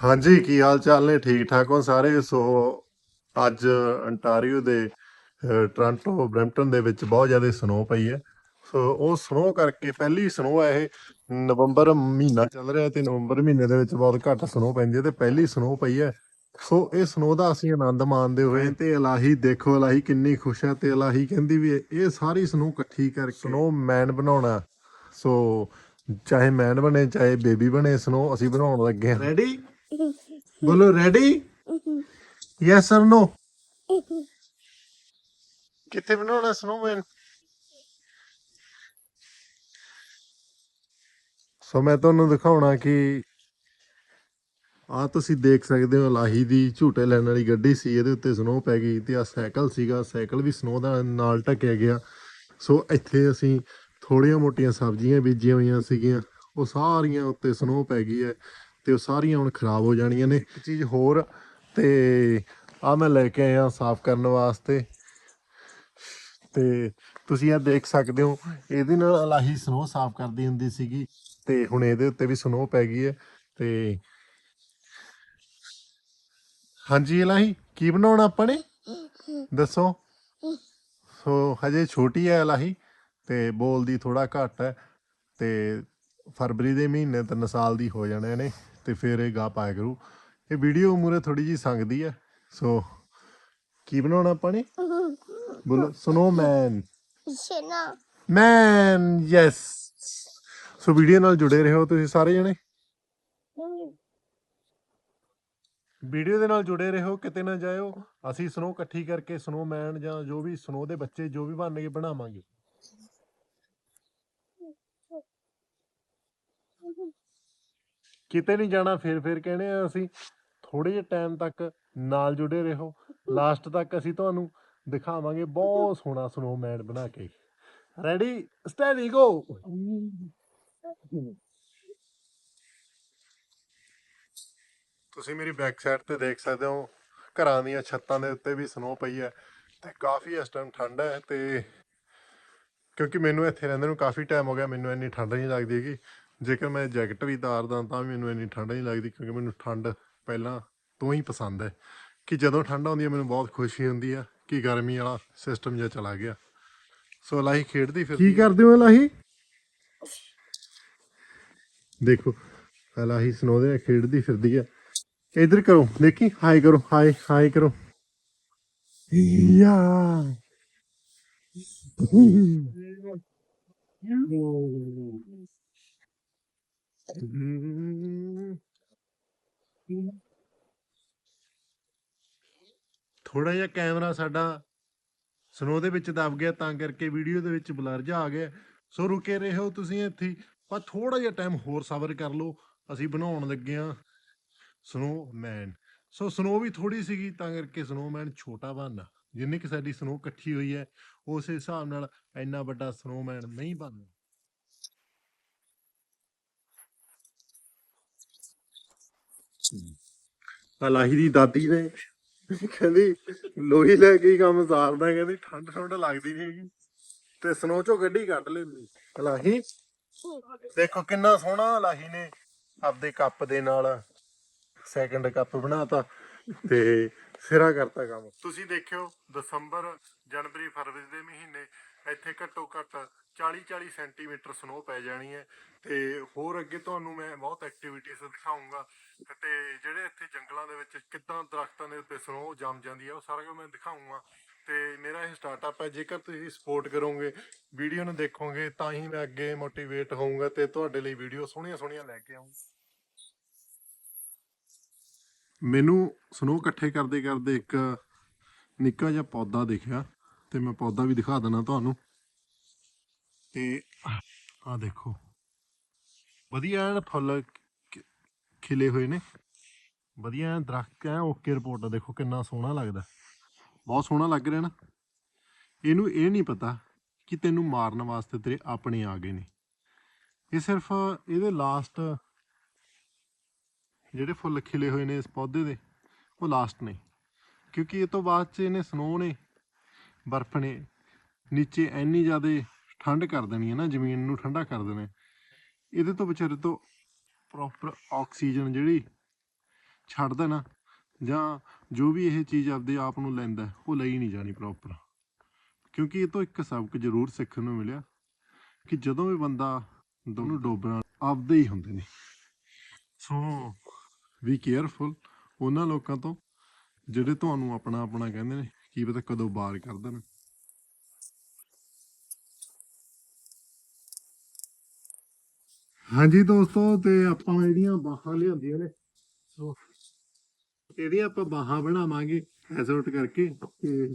ਹਾਂਜੀ ਕੀ ਹਾਲ ਚਾਲ ਨੇ? ਠੀਕ ਠਾਕ ਹੋ ਸਾਰੇ? ਸੋ ਅੱਜ ਅੰਟਾਰੀਓ ਦੇ ਅਹ, ਟੋਰਾਂਟੋ ਬਰੈਂਪਟਨ ਦੇ ਵਿੱਚ ਬਹੁਤ ਜ਼ਿਆਦਾ ਸਨੋ ਪਈ ਹੈ। ਸੋ ਉਹ ਸਨੋ ਕਰਕੇ ਪਹਿਲੀ ਸਨੋ ਹੈ ਇਹ ਨਵੰਬਰ ਮਹੀਨਾ ਚੱਲ ਰਿਹਾ ਤੇ ਨਵੰਬਰ ਮਹੀਨੇ ਦੇ ਵਿੱਚ ਬਹੁਤ ਘੱਟ ਸਨੋ ਪੈਂਦੀ ਹੈ ਤੇ ਪਹਿਲੀ ਸਨੋ ਪਈ ਹੈ। ਸੋ ਇਹ ਸਨੋ ਦਾ ਅਸੀਂ ਆਨੰਦ ਮਾਣਦੇ ਹੋਏ ਤੇ ਇਲਾਹੀ ਦੇਖੋ ਇਲਾਹੀ ਕਿੰਨੀ ਖੁਸ਼ ਹੈ ਤੇ ਇਲਾਹੀ ਕਹਿੰਦੀ ਵੀ ਇਹ- ਇਹ ਸਾਰੀ ਸਨੋ ਇਕੱਠੀ ਕਰਕੇ ਸਨੋ ਮੈਨ ਬਣਾਉਣਾ। ਸੋ ਚਾਹੇ ਮੈਨ ਬਣੇ ਚਾਹੇ ਬੇਬੀ ਬਣੇ ਸਨੋ ਅਸੀਂ ਬਣਾਉਣ ਲੱਗੇ ਹਾਂ। ਰੈਡੀ ਬੋਲੋ ਰੈਡੀ ਯੈਸ অর ਨੋ ਕਿੱਥੇ ਬਣਾਉਣਾ ਸਨੋਮੈਨ ਸੋ ਮੈਂ ਤੁਹਾਨੂੰ ਦਿਖਾਉਣਾ ਕਿ ਆ ਤੁਸੀਂ ਦੇਖ ਸਕਦੇ ਹੋ ਲਾਹੀ ਦੀ ਝੂਟੇ ਲੈਣ ਵਾਲੀ ਗੱਡੀ ਸੀ ਇਹਦੇ ਉੱਤੇ ਸਨੋ ਪੈ ਗਈ ਤੇ ਆ ਸਾਈਕਲ ਸੀਗਾ ਸਾਈਕਲ ਵੀ ਸਨੋ ਦਾ ਨਾਲ ਢਕਿਆ ਗਿਆ। ਸੋ ਇੱਥੇ ਅਸੀਂ ਥੋੜੀਆਂ ਮੋਟੀਆਂ ਸਬਜ਼ੀਆਂ ਬੀਜੀਆਂ ਹੋਈਆਂ ਸੀਗੀਆਂ ਉਹ ਸਾਰੀਆਂ ਉੱਤੇ ਸਨੋ ਪੈ ਗਈ ਹੈ। ਤੇ ਉਹ ਸਾਰੀਆਂ ਹੁਣ ਖਰਾਬ ਹੋ ਜਾਣੀਆਂ ਨੇ। ਇੱਕ ਚੀਜ਼ ਹੋਰ, ਤੇ ਆ ਮੈਂ ਲੈ ਕੇ ਆਇਆ ਸਾਫ਼ ਕਰਨ ਵਾਸਤੇ। ਤੇ ਤੁਸੀਂ ਇਹ ਦੇਖ ਸਕਦੇ ਹੋ, ਇਹਦੇ ਨਾਲ ਅਲਾਹੀ ਸਨੋ ਸਾਫ਼ ਕਰਦੀ ਹੁੰਦੀ ਸੀਗੀ। ਤੇ ਹੁਣ ਇਹਦੇ ਉੱਤੇ ਵੀ ਸਨੋ ਪੈ ਗਈ ਹੈ। ਤੇ ਹਾਂਜੀ ਅਲਾਹੀ, ਕੀ ਬਣਾਉਣਾ ਆਪਾਂ ਨੇ? ਦੱਸੋ। ਸੋ ਹਜੇ ਛੋਟੀ ਹੈ ਅਲਾਹੀ, ਤੇ ਬੋਲਦੀ ਥੋੜਾ ਘੱਟ ਹੈ। ਤੇ ਫਰਵਰੀ ਦੇ ਮਹੀਨੇ ਤਿੰਨ ਸਾਲ ਦੀ ਹੋ ਜਾਣੇ ਨੇ। ਤੇ ਫਿਰ ਇਹ ਗਾ ਪਾਇਆ ਕਰੂ। ਇਹ ਵੀਡੀਓ ਮੂਰੇ ਥੋੜੀ ਜੀ ਸੰਗਦੀ ਹੈ ਸੋ ਕੀ ਬਣਾਉਣਾ ਆਪਾਂ ਨੇ? ਬੋਲੋ snowman Shana. Man yes so video ਨਾਲ ਜੁੜੇ ਰਹੋ ਤੁਸੀਂ ਸਾਰੇ ਜਣੇ। ਵੀਡੀਓ ਦੇ ਨਾਲ ਜੁੜੇ ਰਹੋ ਕਿਤੇ ਨਾ ਜਾਇਓ। ਅਸੀਂ ਸਨੋ ਇਕੱਠੀ ਕਰਕੇ ਸਨੋਮੈਨ ਜਾਂ ਜੋ ਵੀ ਸਨੋ ਦੇ ਬੱਚੇ ਜੋ ਵੀ ਬਣਨਗੇ ਬਣਾਵਾਂਗੇ। ਕਿਤੇ ਨਹੀਂ ਜਾਣਾ, ਫੇਰ ਫੇਰ ਕਹਿੰਦੇ ਆ ਅਸੀਂ ਥੋੜੇ ਜਿਹੇ ਟਾਈਮ ਤੱਕ ਨਾਲ ਜੁੜੇ ਰਹੋ। ਲਾਸਟ ਤੱਕ ਅਸੀਂ ਤੁਹਾਨੂੰ ਦਿਖਾਵਾਂਗੇ। ਬਹੁਤ ਸੋਹਣਾ ਸਨੋਮੈਨ ਬਣਾ ਕੇ। ਰੈਡੀ ਸਟੈਡੀ ਗੋ ਤੁਸੀਂ ਮੇਰੀ ਬੈਕ ਸਾਈਡ ਤੇ ਦੇਖ ਸਕਦੇ ਹੋ, ਘਰਾਂ ਦੀਆਂ ਛੱਤਾਂ ਦੇ ਉੱਤੇ ਵੀ ਸਨੋ ਪਈ ਹੈ ਤੇ ਕਾਫੀ ਇਸ ਟਾਈਮ ਠੰਡ ਹੈ ਤੇ ਕਿਉਂਕਿ ਮੈਨੂੰ ਇੱਥੇ ਰਹਿੰਦੇ ਨੂੰ ਕਾਫੀ ਟਾਈਮ ਹੋ ਗਿਆ, ਮੈਨੂੰ ਇੰਨੀ ਠੰਡ ਨਹੀਂ ਲੱਗਦੀ ਹੈਗੀ। ਜੇਕਰ ਮੈਂ ਜੈਕਟ ਵੀ ਤਾਰਦਾ ਤਾਂ ਵੀ ਮੈਨੂੰ ਇੰਨੀ ਠੰਡ ਨਹੀਂ ਲੱਗਦੀ ਕਿਉਂਕਿ ਮੈਨੂੰ ਠੰਡ ਪਹਿਲਾਂ ਤੋਂ ਹੀ ਪਸੰਦ ਹੈ ਕਿ ਜਦੋਂ ਠੰਡ ਆਉਂਦੀ ਹੈ ਮੈਨੂੰ ਬਹੁਤ ਖੁਸ਼ੀ ਹੁੰਦੀ ਹੈ ਕਿ ਗਰਮੀ ਵਾਲਾ ਸਿਸਟਮ ਜਿਹਾ ਚਲਾ ਗਿਆ। ਸੋ ਲਾਹੀ ਖੇਡਦੀ ਫਿਰ ਕੀ ਕਰਦੇ ਹੋ ਲਾਹੀ ਦੇਖੋ ਲਾਹੀ ਸਨੋ ਦੇ ਖੇਡਦੀ ਫਿਰਦੀ ਹੈ ਇਧਰ ਕਰੋ ਦੇਖੀ ਹਾਈ ਕਰੋ ਹਾਈ ਹਾਈ ਕਰੋ। ਯਾ। ਥੋੜਾ ਜਿਹਾ ਕੈਮਰਾ ਸਾਡਾ ਸਨੋ ਦੇ ਵਿੱਚ ਦਬ ਗਿਆ, ਤਾਂ ਕਰਕੇ ਵੀਡੀਓ ਦੇ ਵਿੱਚ ਬਲਰ ਜਾ ਆ ਗਿਆ। ਸੋ ਰੁਕੇ ਰਹੋ ਤੁਸੀਂ ਇੱਥੇ, ਪਰ ਥੋੜਾ ਜਿਹਾ ਟਾਈਮ ਹੋਰ ਸਬਰ ਕਰ ਲਓ। ਅਸੀਂ ਬਣਾਉਣ ਲੱਗੇ ਆ ਸਨੋਮੈਨ ਸੋ ਸਨੋ ਵੀ ਥੋੜੀ ਸੀਗੀ, ਤਾਂ ਕਰਕੇ ਸਨੋਮੈਨ ਛੋਟਾ ਬਣਨਾ। ਜਿੰਨੀ ਕਿ ਸਾਡੀ ਸਨੋ ਇਕੱਠੀ ਹੋਈ ਹੈ, ਉਸ ਹਿਸਾਬ ਨਾਲ ਇੰਨਾ ਵੱਡਾ ਸਨੋਮੈਨ ਨਹੀਂ ਬਣਨਾ। ਲਾਹੀ ਦੀ ਦਾਦੀ ਨੇ ਕਹਿੰਦੀ, ਲੋਹੀ ਲੈ ਕੇ ਹੀ ਕੰਮ ਸਾਰਦਾ, ਕਹਿੰਦੀ ਠੰਡ ਠੰਡ ਲੱਗਦੀ ਨਹੀਂ ਹੈਗੀ। ਤੇ ਸਨੋ ਚੋਂ ਗੱਡੀ ਕੱਢ ਲੈਂਦੀ ਲਾਹੀ ਦੇਖੋ ਕਿੰਨਾ ਸੋਹਣਾ ਲਾਹੀ ਨੇ ਆਪਦੇ ਕੱਪ ਦੇ ਨਾਲ ਸੈਕੰਡ ਕੱਪ ਬਣਾਤਾ। ਤੇ ਸਿਰਾ ਕਰਤਾ ਕੰਮ। ਤੁਸੀਂ ਦੇਖਿਓ, ਦਸੰਬਰ, ਜਨਵਰੀ, ਫਰਵਰੀ ਦੇ ਮਹੀਨੇ, ਇੱਥੇ ਘੱਟੋ ਘੱਟ 40 40 ਸੈਂਟੀਮੀਟਰ ਸਨੋ ਪੈ ਜਾਣੀ ਹੈ। ਤੇ ਹੋਰ ਅੱਗੇ ਤੁਹਾਨੂੰ ਮੈਂ ਬਹੁਤ ਐਕਟੀਵਿਟੀਜ਼ ਦਿਖਾਉਂਗਾ ਤੇ ਜਿਹੜੇ ਇੱਥੇ ਜੰਗਲਾਂ ਦੇ ਵਿੱਚ ਕਿੱਦਾਂ ਦਰਖਤਾਂ ਦੇ ਉੱਤੇ ਸਨੋ ਜੰਮ ਜਾਂਦੀ ਹੈ, ਉਹ ਸਾਰਾ ਕੁਝ ਮੈਂ ਦਿਖਾਉਂਗਾ ਤੇ ਮੇਰਾ ਇਹ ਸਟਾਰਟਅਪ ਹੈ, ਜੇਕਰ ਤੁਸੀਂ ਸਪੋਰਟ ਕਰੋਗੇ ਵੀਡੀਓ ਨੂੰ ਦੇਖੋਗੇ, ਤਾਂ ਹੀ ਮੈਂ ਅੱਗੇ ਮੋਟੀਵੇਟ ਹੋਊਂਗਾ ਤੇ ਤੁਹਾਡੇ ਲਈ ਵੀਡੀਓ ਸੋਹਣੀਆਂ ਸੋਹਣੀਆਂ ਲੈ ਕੇ ਆਊਂਗਾ। ਮੈਨੂੰ ਸਨੋ ਇਕੱਠੇ ਕਰਦੇ ਕਰਦੇ ਇੱਕ ਨਿੱਕਾ ਜਿਹਾ ਪੌਦਾ ਦਿਖਿਆ ਤੇ ਮੈਂ ਪੌਦਾ ਵੀ ਦਿਖਾ ਦਿੰਦਾ ਤੁਹਾਨੂੰ। ਤੇ ਆਹ ਦੇਖੋ। ਵਧੀਆ ਐਨ ਫੁੱਲ ਖਿਲੇ ਹੋਏ ਨੇ। ਵਧੀਆ ਐਨ ਦਰਖਤ ਐ ਓਕੇ ਰਿਪੋਰਟ ਦੇਖੋ ਕਿੰਨਾ ਸੋਹਣਾ ਲੱਗਦਾ। ਬਹੁਤ ਸੋਹਣਾ ਲੱਗ ਰਿਹਾ ਨਾ। ਇਹਨੂੰ ਇਹ ਨਹੀਂ ਪਤਾ ਕਿ ਤੈਨੂੰ ਮਾਰਨ ਵਾਸਤੇ ਤੇਰੇ ਆਪਣੇ ਆ ਗਏ ਨੇ। ਇਹ ਸਿਰਫ ਇਹਦੇ ਲਾਸਟ ਜਿਹੜੇ ਫੁੱਲ ਖਿਲੇ ਹੋਏ ਨੇ ਇਸ ਪੌਦੇ ਦੇ, ਉਹ ਲਾਸਟ ਨੇ। ਕਿਉਂਕਿ ਇਹ ਤੋਂ ਬਾਅਦ ਚ ਇਹਨੇ ਸਨੋ ਨੇ, ਬਰਫ਼ ਨੇ, ਨੀਚੇ ਇੰਨੀ ਜ਼ਿਆਦਾ ਠੰਡ ਕਰ ਦੇਣੀ ਹੈ ਨਾ, ਜ਼ਮੀਨ ਨੂੰ ਠੰਡਾ ਕਰ ਦੇਣਾ ਇਹਦੇ ਤੋਂ ਵਿਚਾਰੇ ਤੋਂ ਪ੍ਰੋਪਰ ਆਕਸੀਜਨ ਜਿਹੜੀ ਛੱਡਦਾ ਨਾ, ਜਾਂ ਜੋ ਵੀ ਇਹ ਚੀਜ਼ ਆਪਦੇ ਆਪ ਨੂੰ ਲੈਂਦਾ, ਉਹ ਲਈ ਨਹੀਂ ਜਾਣੀ ਪ੍ਰੋਪਰ ਕਿਉਂਕਿ ਇਹ ਤੋਂ ਇੱਕ ਸਬਕ ਜ਼ਰੂਰ ਸਿੱਖਣ ਨੂੰ ਮਿਲਿਆ ਕਿ ਜਦੋਂ ਵੀ ਬੰਦਾ ਦੋਨੋਂ ਡੋਬਣਾ ਆਪਦੇ ਹੀ ਹੁੰਦੇ ਨੇ। ਸੋ ਵੀ ਕੇਅਰਫੁਲ ਉਹਨਾਂ ਲੋਕਾਂ ਤੋਂ ਜਿਹੜੇ ਤੁਹਾਨੂੰ ਆਪਣਾ ਆਪਣਾ ਕਹਿੰਦੇ ਨੇ, ਕੀ ਪਤਾ ਕਦੋਂ ਬਾਰ ਕਰ ਦੇਣ ਹਾਂਜੀ ਦੋਸਤੋ, ਤੇ ਆਪਾਂ ਜਿਹੜੀਆਂ ਬਾਹਾਂ ਲਿਆਂਦੀਆਂ ਨੇ ਸੋ ਇਹਦੀਆਂ ਆਪਾਂ ਬਾਹਾਂ ਬਣਾਵਾਂਗੇ ਐਸੋਟ ਕਰਕੇ, ਤੇ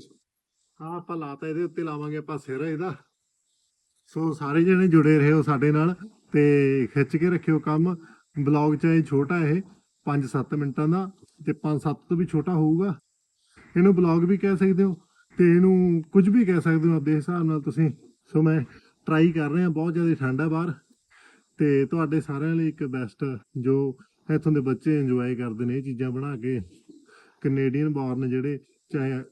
ਆਹ ਆਪਾਂ ਲਾਤਾ ਇਹਦੇ ਉੱਤੇ ਲਾਵਾਂਗੇ ਆਪਾਂ ਸਿਰ ਇਹਦਾ। ਸੋ ਸਾਰੇ ਜਣੇ ਜੁੜੇ ਰਹੋ ਸਾਡੇ ਨਾਲ, ਤੇ ਖਿੱਚ ਕੇ ਰੱਖਿਓ ਕੰਮ। ਬਲੌਗ ਚਾਹੇ ਛੋਟਾ ਇਹ। 5-7 ਮਿੰਟਾਂ ਦਾ ਤੇ 5-7 ਤੋਂ ਵੀ ਛੋਟਾ ਹੋਊਗਾ। ਇਹਨੂੰ ਬਲੌਗ ਵੀ ਕਹਿ ਸਕਦੇ ਹੋ ਤੇ ਇਹਨੂੰ ਕੁਝ ਵੀ ਕਹਿ ਸਕਦੇ ਹੋ ਆਪਦੇ ਹਿਸਾਬ ਨਾਲ ਤੁਸੀਂ। ਸੋ ਮੈਂ ਟਰਾਈ ਕਰ ਰਿਹਾ, ਬਹੁਤ ਜ਼ਿਆਦਾ ਠੰਡ ਆ ਬਾਹਰ। ਤੇ ਤੁਹਾਡੇ ਸਾਰਿਆਂ ਲਈ ਇੱਕ ਬੈਸਟ ਜੋ ਇੱਥੋਂ ਦੇ ਬੱਚੇ ਇੰਜੋਏ ਕਰਦੇ ਨੇ ਇਹ ਚੀਜ਼ਾਂ ਬਣਾ ਕੇ। ਕੈਨੇਡੀਅਨ ਬੌਰਨ ਜਿਹੜੇ, ਚਾਹੇ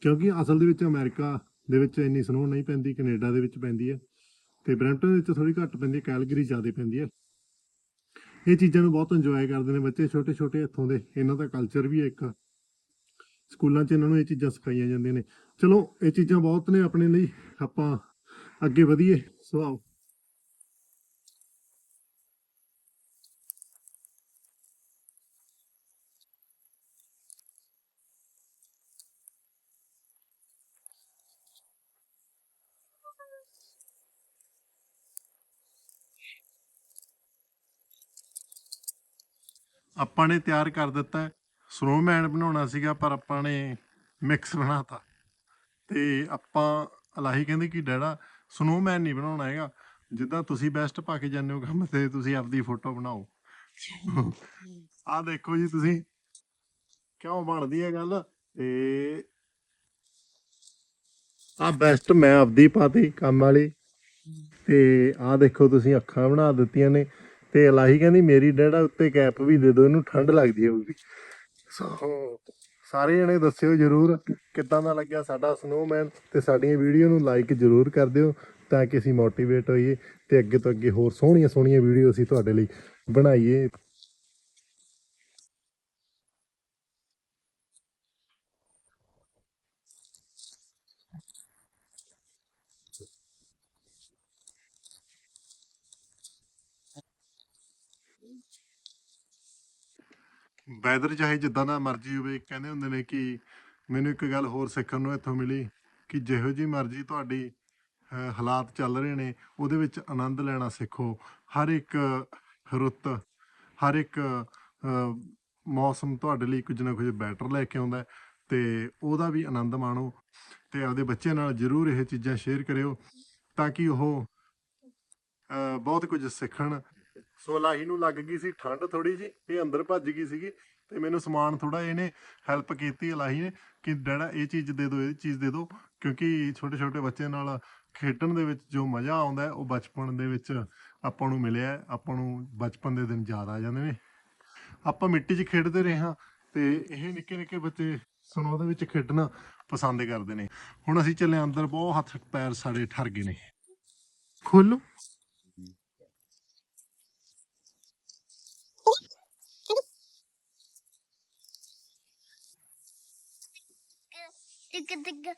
ਕਿਉਂਕਿ ਅਸਲ ਦੇ ਵਿੱਚ ਅਮਰੀਕਾ ਦੇ ਵਿੱਚ ਇੰਨੀ ਸਨੋ ਨਹੀਂ ਪੈਂਦੀ, ਕੈਨੇਡਾ ਦੇ ਵਿੱਚ ਪੈਂਦੀ ਹੈ। ਤੇ ਬਰੈਂਪਟਨ ਵਿੱਚ ਥੋੜੀ ਘੱਟ ਪੈਂਦੀ ਹੈ, ਕੈਲਗਰੀ ਜ਼ਿਆਦਾ ਪੈਂਦੀ ਹੈ। ਇਹ ਚੀਜ਼ਾਂ ਨੂੰ ਬਹੁਤ ਇੰਜੋਏ ਕਰਦੇ ਨੇ ਬੱਚੇ ਛੋਟੇ ਛੋਟੇ ਹੱਥੋਂ ਦੇ। ਇਹਨਾਂ ਦਾ ਕਲਚਰ ਵੀ ਹੈ ਇੱਕ ਸਕੂਲਾਂ 'ਚ ਇਹਨਾਂ ਨੂੰ ਇਹ ਚੀਜ਼ਾਂ ਸਿਖਾਈਆਂ ਜਾਂਦੀਆਂ ਨੇ। ਚਲੋ, ਇਹ ਚੀਜ਼ਾਂ ਬਹੁਤ ਨੇ ਆਪਣੇ ਲਈ। ਆਪਾਂ ਅੱਗੇ ਵਧੀਏ। ਸੋ ਆਓ ਆਪਾਂ ਨੇ ਤਿਆਰ ਕਰ ਦਿੱਤਾ ਸਨੋਮੈਨ ਬਣਾਉਣਾ ਸੀਗਾ, ਪਰ ਆਪਾਂ ਨੇ ਮਿਕਸ ਬਣਾਤਾ। ਤੇ ਆਪਾਂ, ਅਲਾਹੀ ਕਹਿੰਦੇ ਕਿ ਡੈਡਾ ਸਨੋਮੈਨ ਨਹੀਂ ਬਣਾਉਣਾ ਹੈਗਾ। ਜਿੱਦਾਂ ਤੁਸੀਂ ਬੈਸਟ ਪਾ ਕੇ ਜਾਂਦੇ ਹੋ ਕੰਮ, ਤੇ ਤੁਸੀਂ ਆਪਦੀ ਫੋਟੋ ਬਣਾਓ। ਆਹ ਦੇਖੋ ਜੀ ਤੁਸੀਂ। ਕਿਉਂ ਬਣਦੀ ਹੈ ਗੱਲ? ਤੇ ਆ ਬੈਸਟ ਮੈਂ ਆਪਦੀ ਪਾਤੀ ਕੰਮ ਵਾਲੀ। ਤੇ ਆਹ ਦੇਖੋ ਤੁਸੀਂ ਅੱਖਾਂ ਬਣਾ ਦਿੱਤੀਆਂ ਨੇ। ਤੇ ਇਲਾਹੀ ਕਹਿੰਦੀ, ਮੇਰੀ ਡੈਡਾ ਉੱਤੇ ਕੈਪ ਵੀ ਦੇ ਦਿਓ, ਇਹਨੂੰ ਠੰਡ ਲੱਗਦੀ ਹੋਊਗੀ। ਸੋ ਸਾਰੇ ਜਣੇ ਦੱਸਿਓ ਜਰੂਰ ਕਿੱਦਾਂ ਦਾ ਲੱਗਿਆ ਸਾਡਾ ਸਨੋਮੈਨ ਤੇ ਸਾਡੀਆਂ ਵੀਡੀਓ ਨੂੰ ਲਾਈਕ ਜਰੂਰ ਕਰ ਦਿਓ ਤਾਂ ਕਿ ਅਸੀਂ ਮੋਟੀਵੇਟ ਹੋਈਏ ਤੇ ਅੱਗੇ ਤੋਂ ਅੱਗੇ ਹੋਰ ਸੋਹਣੀਆਂ ਸੋਹਣੀਆਂ ਵੀਡੀਓ ਅਸੀਂ ਤੁਹਾਡੇ ਲਈ ਬਣਾਈਏ। ਵੈਦਰ ਚਾਹੇ ਜਿੱਦਾਂ ਦਾ ਮਰਜ਼ੀ ਹੋਵੇ ਕਹਿੰਦੇ ਹੁੰਦੇ ਨੇ ਕਿ ਮੈਨੂੰ ਇੱਕ ਗੱਲ ਹੋਰ ਸਿੱਖਣ ਨੂੰ ਇੱਥੋਂ ਮਿਲੀ ਕਿ ਜਿਹੋ ਜੀ ਮਰਜ਼ੀ ਤੁਹਾਡੀ ਅਹ, ਹਾਲਾਤ ਚੱਲ ਰਹੇ ਨੇ ਉਹਦੇ ਵਿੱਚ ਆਨੰਦ ਲੈਣਾ ਸਿੱਖੋ। ਹਰ ਇੱਕ ਰੁੱਤ ਹਰ ਇੱਕ ਅਹ, ਮੌਸਮ ਤੁਹਾਡੇ ਲਈ ਕੁਝ ਨਾ ਕੁਝ ਬੈਟਰ ਲੈ ਕੇ ਆਉਂਦਾ ਹੈ ਤੇ ਉਹਦਾ ਵੀ ਆਨੰਦ ਮਾਣੋ ਤੇ ਆਪਦੇ ਬੱਚਿਆਂ ਨਾਲ ਜਰੂਰ ਇਹ ਚੀਜ਼ਾਂ ਸ਼ੇਅਰ ਕਰਿਓ ਤਾਂ ਕਿ ਉਹ ਅਹ, ਬਹੁਤ ਕੁਝ ਸਿੱਖਣ ਸੋ ਲਾਹੀ ਨੂੰ ਲੱਗ ਗਈ ਸੀ, ਠੰਡ ਥੋੜੀ ਜੀ ਇਹ ਅੰਦਰ ਭੱਜ ਗਈ ਸੀਗੀ ਤੇ ਮੈਨੂੰ ਸਮਾਨ ਥੋੜਾ ਇਹਨੇ ਹੈਲਪ ਕੀਤੀ ਲਾਹੀ ਨੇ ਕਿ ਡੈਡਾ ਇਹ ਚੀਜ਼ ਦੇ ਦਿਓ ਇਹ ਚੀਜ਼ ਦੇ ਦਿਓ ਕਿਉਂਕਿ ਛੋਟੇ ਛੋਟੇ ਬੱਚਿਆਂ ਨਾਲ ਖੇਡਣ ਦੇ ਵਿੱਚ ਜੋ ਮਜ਼ਾ ਆਉਂਦਾ ਹੈ, ਉਹ ਬਚਪਨ ਦੇ ਵਿੱਚ ਆਪਾਂ ਨੂੰ ਮਿਲਿਆ ਆਪਾਂ ਨੂੰ ਬਚਪਨ ਦੇ ਦਿਨ ਯਾਦ ਆ ਜਾਂਦੇ ਨੇ। ਆਪਾਂ ਮਿੱਟੀ 'ਚ ਖੇਡਦੇ ਰਹੇ ਹਾਂ ਤੇ ਇਹ ਨਿੱਕੇ ਨਿੱਕੇ ਬੱਚੇ ਸਨੋ ਦੇ ਵਿੱਚ ਖੇਡਣਾ ਪਸੰਦ ਕਰਦੇ ਨੇ। ਹੁਣ ਅਸੀਂ ਚੱਲੇ ਅੰਦਰ, ਬਹੁਤ ਹੱਥ ਪੈਰ ਸਾਡੇ ਠਰ ਗਏ ਨੇ। ਖੋਲੋ Digga digga